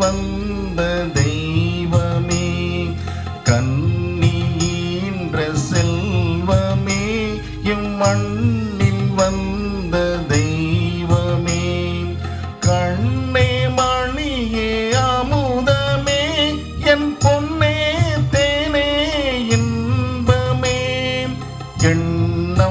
வந்த தெய்வமே கன்னியின்ற செல்வமே இம்மண்ணில் வந்த தெய்வமே கண்ணே மணியே அமுதமே என் பொன்னே தேனே இன்பமே எண்ணம்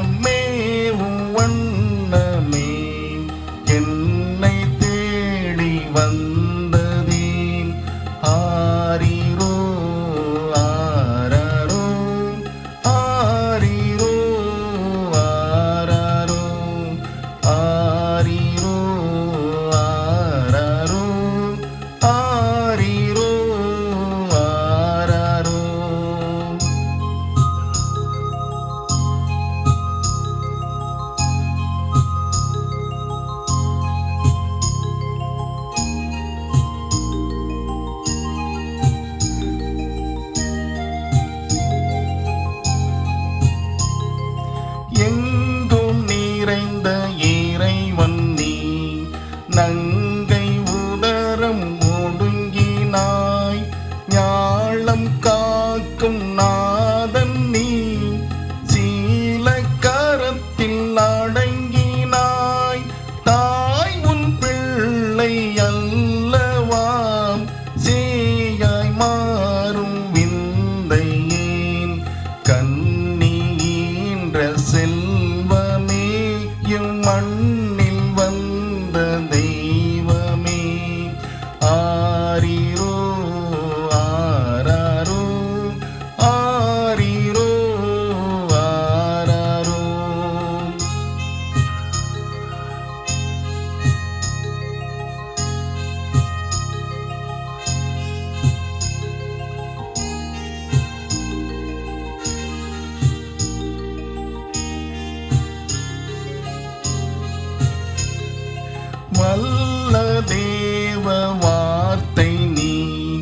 நல்ல தேவ வார்த்தை நீ.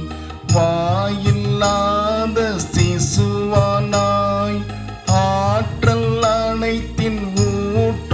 வாயில்லாத சிசுவானாய். ஆற்றல் அனைத்தின் ஊட்ட